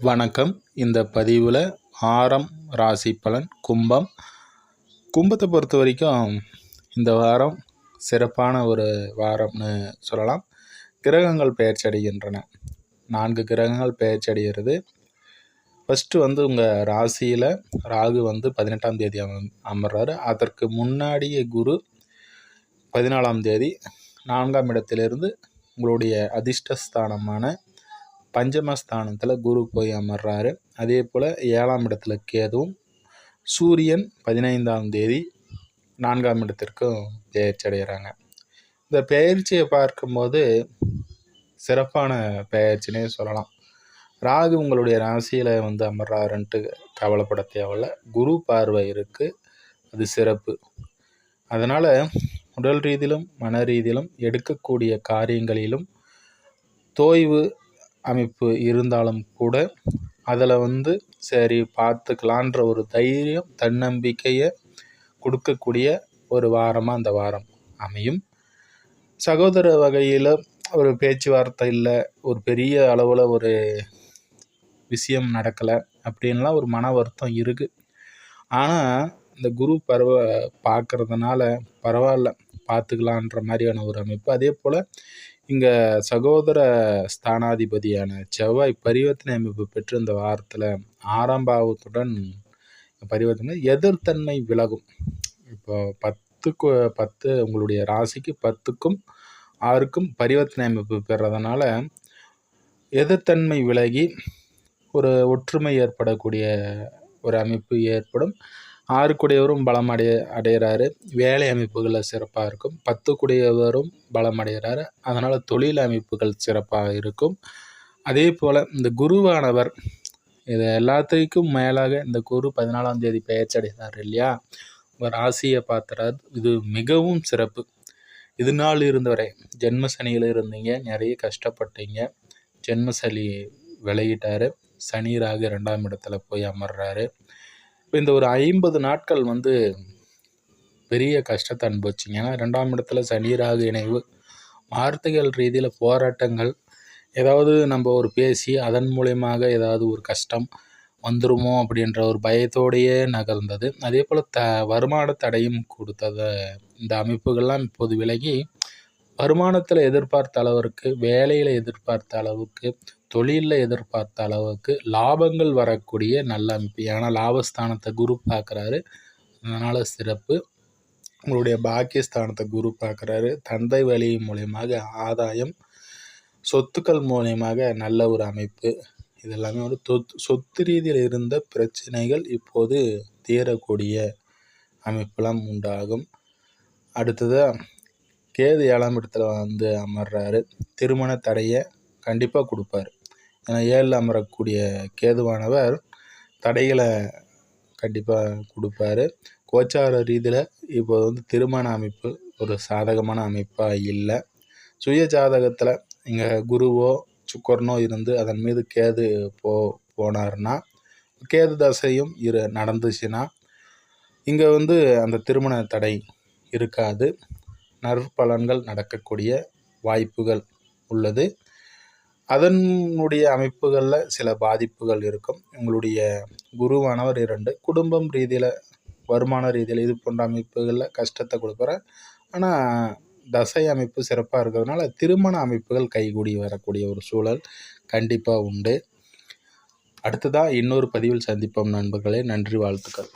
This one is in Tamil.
வணக்கம். இந்த பதிவில் ஆரம் ராசி பலன் கும்பம். கும்பத்தை பொறுத்த வரைக்கும் இந்த வாரம் சிறப்பான ஒரு வாரம்னு சொல்லலாம். கிரகங்கள் பெயர்ச்சி அடைகின்றன. நான்கு கிரகங்கள் பெயர்ச்சி அடைகிறது. ஃபஸ்ட்டு வந்து உங்கள் ராசியில் ராகு வந்து பதினெட்டாம் தேதி அம அமர்றாரு. அதற்கு முன்னாடியே குரு பதினாலாம் தேதி நான்காம் இடத்திலிருந்து உங்களுடைய அதிர்ஷ்டஸ்தானமான பஞ்சமஸ்தானத்தில் குரு போய் அமர்றாரு. அதே போல் ஏழாம் இடத்துல கேதுவும் சூரியன் பதினைந்தாம் தேதி நான்காம் இடத்திற்கும் பெயர்ச்சி அடைகிறாங்க இந்த பெயர்ச்சியை பார்க்கும்போது சிறப்பான பெயர்ச்சினே சொல்லலாம். ராகு உங்களுடைய ராசியில் வந்து அமர்றாருன்ட்டு கவலைப்பட தேவையில்ல. குரு பார்வை இருக்குது அது சிறப்பு. அதனால் உடல் ரீதியிலும் மன ரீதியிலும் எடுக்கக்கூடிய காரியங்களிலும் தோய்வு அமைப்பு இருந்தாலும் கூட அதில் வந்து சரி பார்த்துக்கலான்ற ஒரு தைரியம் தன்னம்பிக்கையை கொடுக்கக்கூடிய ஒரு வாரமாக அந்த வாரம் அமையும். சகோதர வகையில் ஒரு பேச்சுவார்த்தை இல்லை ஒரு பெரிய அளவில் ஒரு விஷயம் நடக்கலை அப்படின்லாம் ஒரு மன வருத்தம் இருக்குது ஆனால் இந்த குரு பருவ பார்க்கறதுனால பரவாயில்ல. பார்த்துக்கலான்ற மாதிரியான ஒரு அமைப்பு. அதே போல் இங்கே சகோதர ஸ்தானாதிபதியான செவ்வாய் பரிவர்த்தனை அமைப்பு பெற்று இந்த வாரத்தில் ஆறாம் பாவத்துடன் பரிவர்த்தனை எதிர்த்தன்மை விலகும். இப்போ பத்துக்கு பத்து உங்களுடைய ராசிக்கு பத்துக்கும் ஆறுக்கும் பரிவர்த்தனை அமைப்பு பெறதுனால எதிர்த்தன்மை விலகி ஒரு ஒற்றுமை ஏற்படக்கூடிய ஒரு அமைப்பு ஏற்படும். ஆறுக்குடையவரும் பலம் அடைய அடைகிறாரு. வேலை அமைப்புகளில் சிறப்பாக இருக்கும். பத்துக்குடையவரும் பலம் அடைகிறாரு அதனால் தொழில் அமைப்புகள் சிறப்பாக இருக்கும். அதே போல் இந்த குருவானவர் இது எல்லாத்துக்கும் மேலாக இந்த குரு பதினாலாம் தேதி பெயர்ச்சி அடைகிறார் இல்லையா? ஒரு ராசியை பார்த்துறார் இது மிகவும் சிறப்பு. இது நாள் இருந்தவரை ஜென்ம சனியில் இருந்தீங்க. நிறைய கஷ்டப்பட்டீங்க. ஜென்ம சனி விலகிட்டார். சனி ராகு ரெண்டாம் இடத்துல போய் அமர்றாரு. இந்த ஒரு ஐம்பது நாட்கள் வந்து பெரிய கஷ்டத்தை அனுபவிச்சிங்க. ஏன்னா ரெண்டாம் இடத்துல சனி ராகு இணைவு. வார்த்தைகள் ரீதியில் போராட்டங்கள். ஏதாவது நம்ம ஒரு பேசி அதன் மூலயமாக ஏதாவது ஒரு கஷ்டம் வந்துருமோ அப்படின்ற ஒரு பயத்தோடையே நகர்ந்தது. அதே போல் த வருமான தடையும் கொடுத்தத இந்த அமைப்புகள்லாம் இப்போது விலகி வருமானத்தில் எதிர்பார்த்த அளவிற்கு வேலையில் எதிர்பார்த்த அளவுக்கு தொழிலில் எதிர்பார்த்த அளவுக்கு லாபங்கள் வரக்கூடிய நல்ல அமைப்பு. ஏன்னா லாபஸ்தானத்தை குரு பார்க்குறாரு. அதனால் சிறப்பு. உங்களுடைய பாக்கியஸ்தானத்தை குரு பார்க்குறாரு. தந்தை வழி மூலியமாக ஆதாயம் சொத்துக்கள் மூலியமாக நல்ல ஒரு அமைப்பு. இதெல்லாமே வந்து தொத் சொத்து ரீதியில் இருந்த பிரச்சனைகள் இப்போது தீரக்கூடிய அமைப்பெல்லாம் உண்டாகும். அடுத்ததாக கேது ஏழாம் இடத்துல வந்து அமர்றாரு. திருமண தடையை கண்டிப்பாக கொடுப்பாரு. ஏன்னா ஏழில் அமரக்கூடிய கேதுவானவர் தடைகளை கண்டிப்பாக கொடுப்பாரு. கோச்சார ரீதியில் இப்போ வந்து திருமண அமைப்பு ஒரு சாதகமான அமைப்பாக இல்லை. சுய ஜாதகத்தில் இங்கே குருவோ சுக்கரனோ இருந்து அதன் மீது கேது போ போனார்னா கேது தசையும் இரு நடந்துச்சுன்னா இங்கே வந்து அந்த திருமண தடை இருக்காது. நற்பலன்கள் நடக்கக்கூடிய வாய்ப்புகள் உள்ளது. அதனுடைய அமைப்புகளில் சில பாதிப்புகள் இருக்கும். உங்களுடைய குருவானவர் இரண்டு குடும்பம் ரீதியில் வருமான ரீதியில் இது போன்ற அமைப்புகளில் கஷ்டத்தை கொடுக்குற ஆனால் தசை அமைப்பு சிறப்பாக இருக்கிறதுனால திருமண அமைப்புகள் கைகூடி வரக்கூடிய ஒரு சூழல் கண்டிப்பாக உண்டு. அடுத்ததாக இன்னொரு பதிவில் சந்திப்போம் நண்பர்களே. நன்றி வாழ்த்துக்கள்.